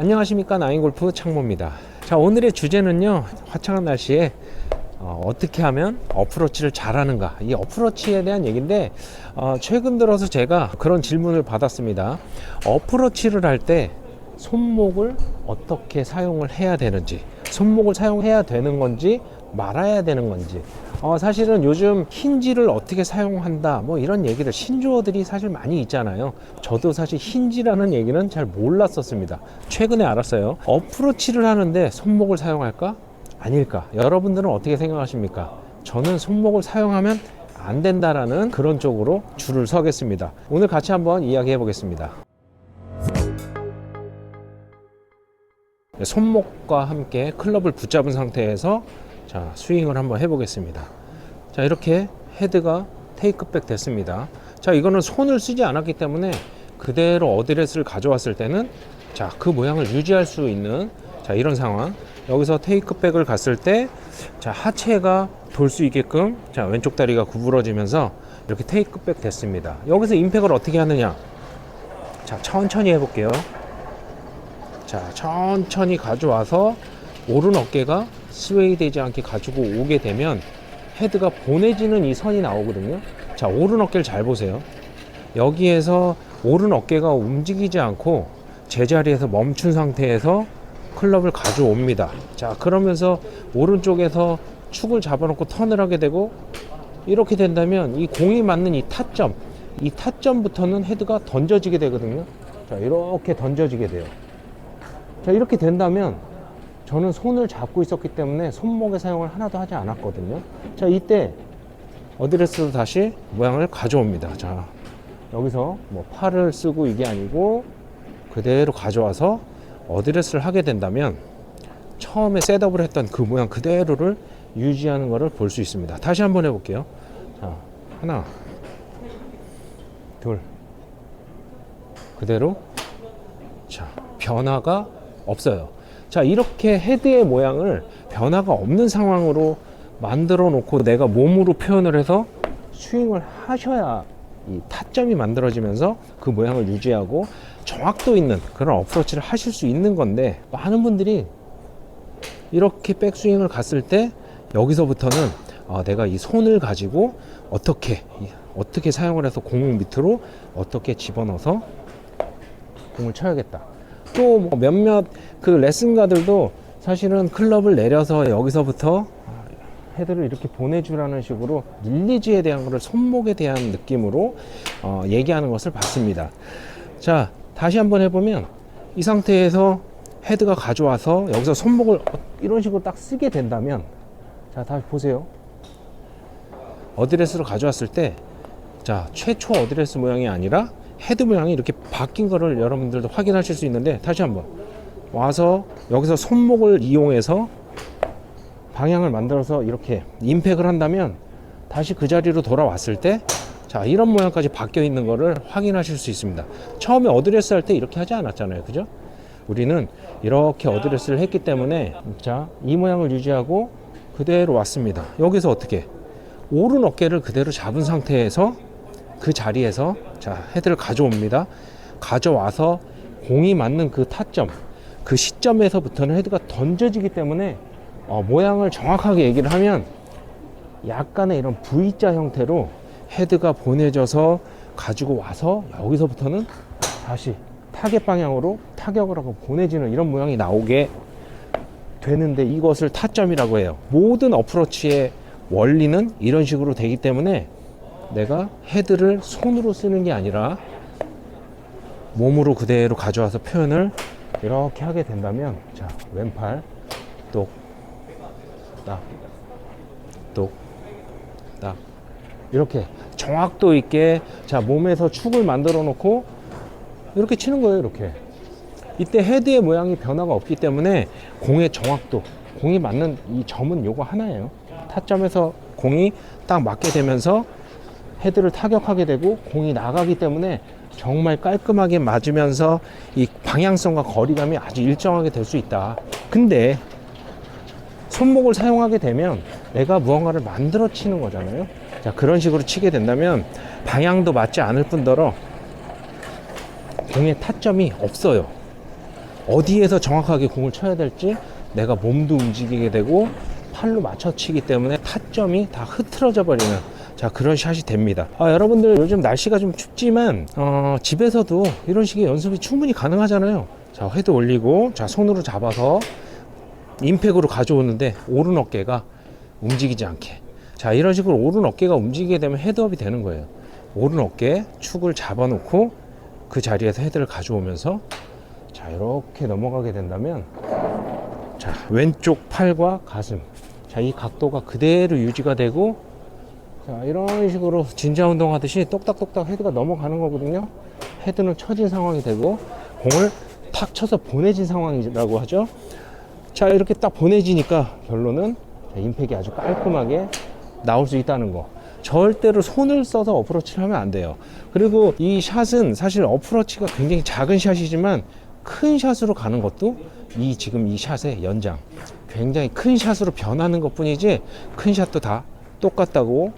안녕하십니까 나인골프 창모입니다. 자 오늘의 주제는요 화창한 날씨에 어, 떻게 하면 어프로치를 잘하는가. 이 어프로치에 대한 얘기인데 어, 최근 들어서 제가 그런 질문을 받았습니다. 어프로치를 할 때 손목을 어떻게 사용을 해야 되는지 손목을 사용해야 되는 건지 말아야 되는 건지 어, 사실은 요즘 힌지를 어떻게 사용한다 뭐 이런 얘기들 신조어들이 사실 많이 있잖아요. 저도 사실 힌지라는 얘기는 잘 몰랐었습니다. 최근에 알았어요. 어프로치를 하는데 손목을 사용할까? 아닐까? 여러분들은 어떻게 생각하십니까? 저는 손목을 사용하면 안 된다라는 그런 쪽으로 줄을 서겠습니다. 오늘 같이 한번 이야기해 보겠습니다. 네, 손목과 함께 클럽을 붙잡은 상태에서 자 스윙을 한번 해보겠습니다. 자 이렇게 헤드가 테이크백 됐습니다. 자 이거는 손을 쓰지 않았기 때문에 그대로 어드레스를 가져왔을 때는 자 그 모양을 유지할 수 있는 자 이런 상황 여기서 테이크백을 갔을 때 자 하체가 돌 수 있게끔 자 왼쪽 다리가 구부러지면서 이렇게 테이크백 됐습니다. 여기서 임팩을 어떻게 하느냐 자 천천히 해볼게요. 자 천천히 가져와서 오른 어깨가 스웨이 되지 않게 가지고 오게 되면 헤드가 보내지는 이 선이 나오거든요. 자 오른 어깨를 잘 보세요. 여기에서 오른 어깨가 움직이지 않고 제자리에서 멈춘 상태에서 클럽을 가져옵니다. 자 그러면서 오른쪽에서 축을 잡아놓고 턴을 하게 되고 이렇게 된다면 이 공이 맞는 이 타점 이 타점부터는 헤드가 던져지게 되거든요. 자 이렇게 던져지게 돼요. 자 이렇게 된다면 저는 손을 잡고 있었기 때문에 손목의 사용을 하나도 하지 않았거든요. 자 이때 어드레스로 다시 모양을 가져옵니다. 자 여기서 뭐 팔을 쓰고 이게 아니고 그대로 가져와서 어드레스를 하게 된다면 처음에 셋업을 했던 그 모양 그대로를 유지하는 것을 볼 수 있습니다. 다시 한번 해볼게요. 자 하나 둘. 그대로. 자 변화가 없어요 자 이렇게 헤드의 모양을 변화가 없는 상황으로 만들어 놓고 내가 몸으로 표현을 해서 스윙을 하셔야 이 타점이 만들어지면서 그 모양을 유지하고 정확도 있는 그런 어프로치를 하실 수 있는 건데 많은 분들이 이렇게 백스윙을 갔을 때 여기서부터는 아, 내가 이 손을 가지고 어떻게 이- 어떻게 사용을 해서 공 밑으로 어떻게 집어넣어서 공을 쳐야겠다. 또 뭐 몇몇 그 레슨가들도 사실은 클럽을 내려서 여기서부터 헤드를 이렇게 보내주라는 식으로 릴리즈에 대한 거를 손목에 대한 느낌으로 어, 얘기하는 것을 봤습니다. 자, 다시 한번 해보면 이 상태에서 헤드가 가져와서 여기서 손목을 어- 이런 식으로 딱 쓰게 된다면 자, 다시 보세요. 어드레스로 가져왔을 때 자, 최초 어드레스 모양이 아니라 헤드 모양이 이렇게 바뀐 거를 여러분들도 확인하실 수 있는데 다시 한번 와서 여기서 손목을 이용해서 방향을 만들어서 이렇게 임팩을 한다면 다시 그 자리로 돌아왔을 때 자, 이런 모양까지 바뀌어 있는 거를 확인하실 수 있습니다. 처음에 어드레스 할 때 이렇게 하지 않았잖아요. 그죠? 우리는 이렇게 어드레스를 했기 때문에 자, 이 모양을 유지하고 그대로 왔습니다. 여기서 어떻게 오른 어깨를 그대로 잡은 상태에서 그 자리에서 자 헤드를 가져옵니다. 가져와서 공이 맞는 그 타점, 그 시점에서부터는 헤드가 던져지기 때문에 어, 모양을 정확하게 얘기를 하면 약간의 이런 V자 형태로 헤드가 보내져서 가지고 와서 여기서부터는 다시 타겟 방향으로 타격을 하고 보내지는 이런 모양이 나오게 되는데 이것을 타점이라고 해요. 모든 어프로치의 원리는 이런 식으로 되기 때문에 내가 헤드를 손으로 쓰는 게 아니라 몸으로 그대로 가져와서 표현을 이렇게 하게 된다면 자 왼팔 똑딱똑딱. 이렇게 정확도 있게 자 몸에서 축을 만들어 놓고 이렇게 치는 거예요 이렇게. 이때 헤드의 모양이 변화가 없기 때문에 공의 정확도 공이 맞는 이 점은 요거 하나예요. 타점에서 공이 딱 맞게 되면서 헤드를 타격하게 되고 공이 나가기 때문에 정말 깔끔하게 맞으면서 이 방향성과 거리감이 아주 일정하게 될 수 있다. 근데 손목을 사용하게 되면 내가 무언가를 만들어 치는 거잖아요. 자, 그런 식으로 치게 된다면 방향도 맞지 않을 뿐더러 공의 타점이 없어요. 어디에서 정확하게 공을 쳐야 될지 내가 몸도 움직이게 되고 팔로 맞춰 치기 때문에 타점이 다 흐트러져 버리는 자 그런 샷이 됩니다. 아, 여러분들 요즘 날씨가 좀 춥지만 어, 집에서도 이런 식의 연습이 충분히 가능하잖아요. 자 헤드 올리고 자 손으로 잡아서 임팩으로 가져오는데 오른 어깨가 움직이지 않게. 자 이런 식으로 오른 어깨가 움직이게 되면 헤드업이 되는 거예요. 오른 어깨 축을 잡아놓고 그 자리에서 헤드를 가져오면서 자 이렇게 넘어가게 된다면 자 왼쪽 팔과 가슴. 자 이 각도가 그대로 유지가 되고 자 이런 식으로 진자 운동 하듯이 똑딱똑딱 헤드가 넘어가는 거거든요. 헤드는 처진 상황이 되고 공을 탁 쳐서 보내진 상황이라고 하죠. 자 이렇게 딱 보내지니까 결론은 자, 임팩이 아주 깔끔하게 나올 수 있다는 거. 절대로 손을 써서 어프로치를 하면 안 돼요. 그리고 이 샷은 사실 어프로치가 굉장히 작은 샷이지만 큰 샷으로 가는 것도 이 지금 이 샷의 연장. 굉장히 큰 샷으로 변하는 것 뿐이지 큰 샷도 다 똑같다고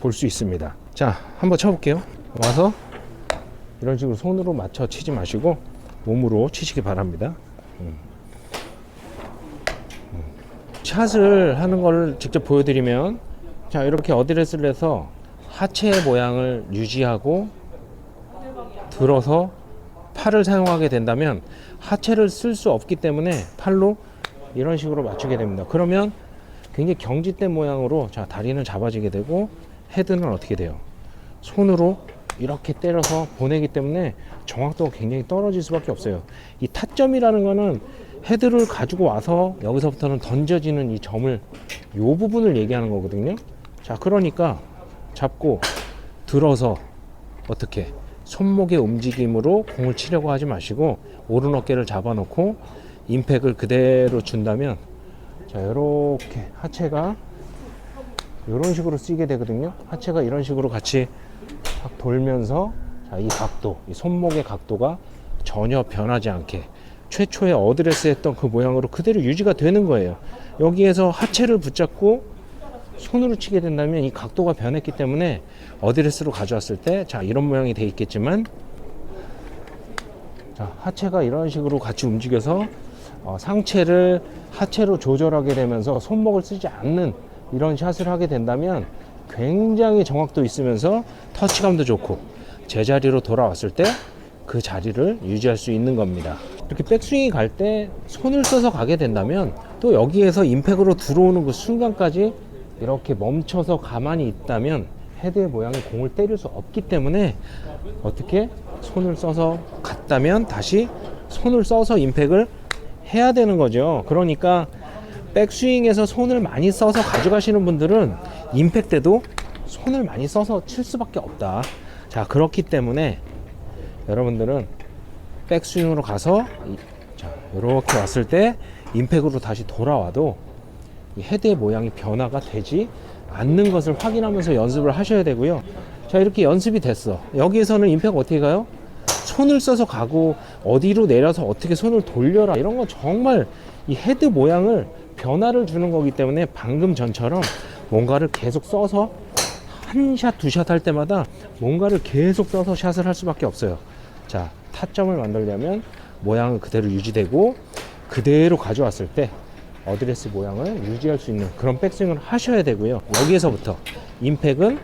볼 수 있습니다. 자 한번 쳐볼게요. 와서 이런 식으로 손으로 맞춰 치지 마시고 몸으로 치시기 바랍니다. 샷을 하는 걸 직접 보여드리면 자 이렇게 어드레스를 해서 하체 모양을 유지하고 들어서 팔을 사용하게 된다면 하체를 쓸 수 없기 때문에 팔로 이런 식으로 맞추게 됩니다. 그러면 굉장히 경직된 모양으로 자 다리는 잡아지게 되고 헤드는 어떻게 돼요? 손으로 이렇게 때려서 보내기 때문에 정확도가 굉장히 떨어질 수밖에 없어요. 이 타점이라는 거는 헤드를 가지고 와서 여기서부터는 던져지는 이 점을 요 부분을 얘기하는 거거든요. 자 그러니까 잡고 들어서 어떻게 손목의 움직임으로 공을 치려고 하지 마시고 오른 어깨를 잡아놓고 임팩을 그대로 준다면 자 이렇게 하체가 이런 식으로 쓰게 되거든요. 하체가 이런 식으로 같이 탁 돌면서 자, 이 각도 이 손목의 각도가 전혀 변하지 않게 최초에 어드레스 했던 그 모양으로 그대로 유지가 되는 거예요. 여기에서 하체를 붙잡고 손으로 치게 된다면 이 각도가 변했기 때문에 어드레스로 가져왔을 때 자 이런 모양이 돼 있겠지만 자 하체가 이런 식으로 같이 움직여서 어, 상체를 하체로 조절하게 되면서 손목을 쓰지 않는 이런 샷을 하게 된다면 굉장히 정확도 있으면서 터치감도 좋고 제자리로 돌아왔을 때 그 자리를 유지할 수 있는 겁니다. 이렇게 백스윙이 갈 때 손을 써서 가게 된다면 또 여기에서 임팩으로 들어오는 그 순간까지 이렇게 멈춰서 가만히 있다면 헤드의 모양이 공을 때릴 수 없기 때문에 어떻게 손을 써서 갔다면 다시 손을 써서 임팩을 해야 되는 거죠. 그러니까 백스윙에서 손을 많이 써서 가져가시는 분들은 임팩 때도 손을 많이 써서 칠 수밖에 없다. 자, 그렇기 때문에 여러분들은 백스윙으로 가서 이- 자, 이렇게 왔을 때 임팩으로 다시 돌아와도 이 헤드의 모양이 변화가 되지 않는 것을 확인하면서 연습을 하셔야 되고요. 자, 이렇게 연습이 됐어. 여기에서는 임팩 어떻게 가요? 손을 써서 가고 어디로 내려서 어떻게 손을 돌려라 이런 건 정말 이 헤드 모양을 변화를 주는 거기 때문에 방금 전처럼 뭔가를 계속 써서 한 샷, 두 샷 할 때마다 뭔가를 계속 써서 샷을 할 수밖에 없어요. 자, 타점을 만들려면 모양은 그대로 유지되고 그대로 가져왔을 때 어드레스 모양을 유지할 수 있는 그런 백스윙을 하셔야 되고요. 여기에서부터 임팩은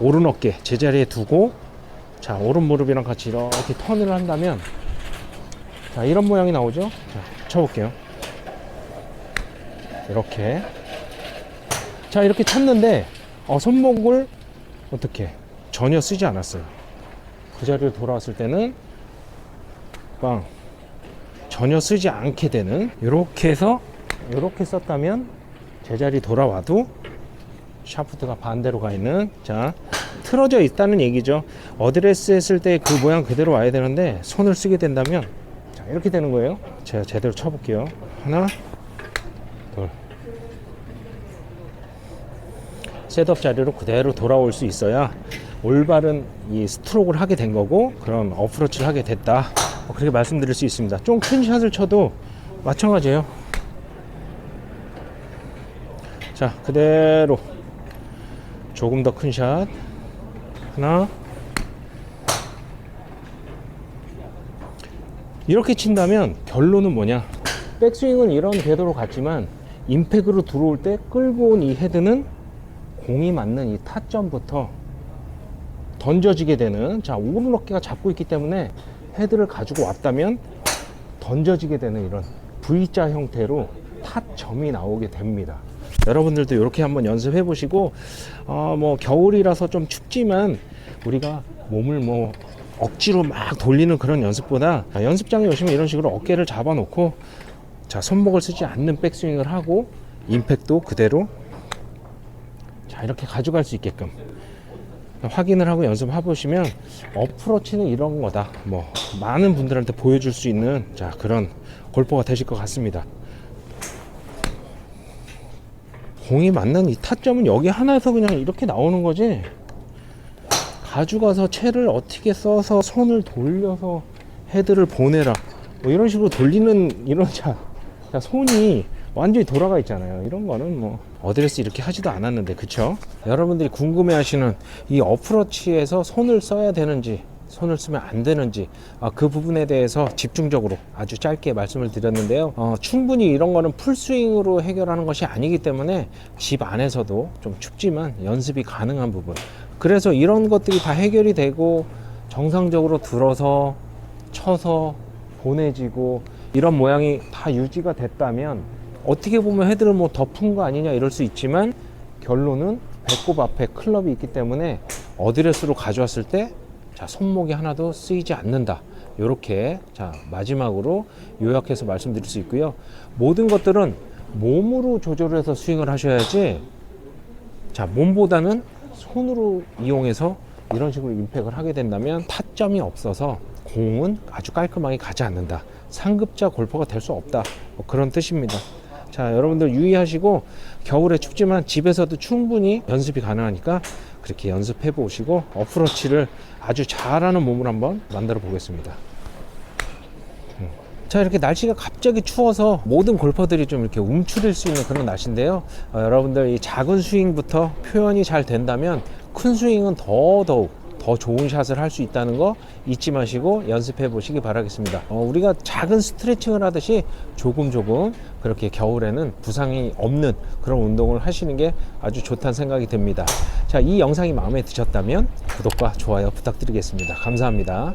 오른 어깨 제자리에 두고 자 오른 무릎이랑 같이 이렇게 턴을 한다면 자 이런 모양이 나오죠. 자 쳐볼게요. 이렇게. 자 이렇게 쳤는데 어, 손목을 어떻게? 전혀 쓰지 않았어요. 그 자리로 돌아왔을 때는 빵. 전혀 쓰지 않게 되는 이렇게 해서 이렇게 썼다면 제자리 돌아와도 샤프트가 반대로 가 있는 자 틀어져 있다는 얘기죠. 어드레스 했을 때 그 모양 그대로 와야 되는데 손을 쓰게 된다면 자 이렇게 되는 거예요. 제가 제대로 쳐볼게요. 하나 셋업 자리로 그대로 돌아올 수 있어야 올바른 이 스트로크를 하게 된 거고 그런 어프로치를 하게 됐다. 뭐 그렇게 말씀드릴 수 있습니다. 좀 큰 샷을 쳐도 마찬가지예요. 자 그대로. 조금 더 큰 샷. 하나. 이렇게 친다면 결론은 뭐냐? 백스윙은 이런 궤도로 갔지만 임팩으로 들어올 때 끌고 온 이 헤드는 공이 맞는 이 타점부터 던져지게 되는 자 오른 어깨가 잡고 있기 때문에 헤드를 가지고 왔다면 던져지게 되는 이런 V자 형태로 타점이 나오게 됩니다. 여러분들도 이렇게 한번 연습해 보시고 어, 뭐 겨울이라서 좀 춥지만 우리가 몸을 뭐 억지로 막 돌리는 그런 연습보다 자, 연습장에 오시면 이런 식으로 어깨를 잡아놓고 자 손목을 쓰지 않는 백스윙을 하고 임팩도 그대로 자 이렇게 가져갈 수 있게끔 확인을 하고 연습해 보시면 어프로치는 이런 거다. 뭐 많은 분들한테 보여줄 수 있는 자 그런 골퍼가 되실 것 같습니다. 공이 맞는 이 타점은 여기 하나에서 그냥 이렇게 나오는 거지. 가져가서 채를 어떻게 써서 손을 돌려서 헤드를 보내라. 뭐 이런 식으로 돌리는 이런 자, 자 손이 완전히 돌아가 있잖아요. 이런 거는 뭐 어드레스 이렇게 하지도 않았는데 그쵸? 여러분들이 궁금해하시는 이 어프로치에서 손을 써야 되는지 손을 쓰면 안 되는지 아, 그 부분에 대해서 집중적으로 아주 짧게 말씀을 드렸는데요. 어, 충분히 이런 거는 풀스윙으로 해결하는 것이 아니기 때문에 집 안에서도 좀 춥지만 연습이 가능한 부분. 그래서 이런 것들이 다 해결이 되고 정상적으로 들어서 쳐서 보내지고 이런 모양이 다 유지가 됐다면 어떻게 보면 헤드를 뭐 덮은 거 아니냐 이럴 수 있지만 결론은 배꼽 앞에 클럽이 있기 때문에 어드레스로 가져왔을 때 자, 손목이 하나도 쓰이지 않는다. 이렇게 자 마지막으로 요약해서 말씀드릴 수 있고요. 모든 것들은 몸으로 조절해서 스윙을 하셔야지. 자 몸보다는 손으로 이용해서 이런 식으로 임팩을 하게 된다면 타점이 없어서 공은 아주 깔끔하게 가지 않는다. 상급자 골퍼가 될 수 없다. 뭐 그런 뜻입니다. 자, 여러분들 유의하시고 겨울에 춥지만 집에서도 충분히 연습이 가능하니까 그렇게 연습해 보시고 어프로치를 아주 잘하는 몸을 한번 만들어 보겠습니다. 음. 자 이렇게 날씨가 갑자기 추워서 모든 골퍼들이 좀 이렇게 움츠릴 수 있는 그런 날씨인데요 어, 여러분들 이 작은 스윙부터 표현이 잘 된다면 큰 스윙은 더더욱 더 좋은 샷을 할 수 있다는 거 잊지 마시고 연습해 보시기 바라겠습니다. 어, 우리가 작은 스트레칭을 하듯이 조금 조금 그렇게 겨울에는 부상이 없는 그런 운동을 하시는 게 아주 좋다는 생각이 듭니다. 자, 이 영상이 마음에 드셨다면 구독과 좋아요 부탁드리겠습니다. 감사합니다.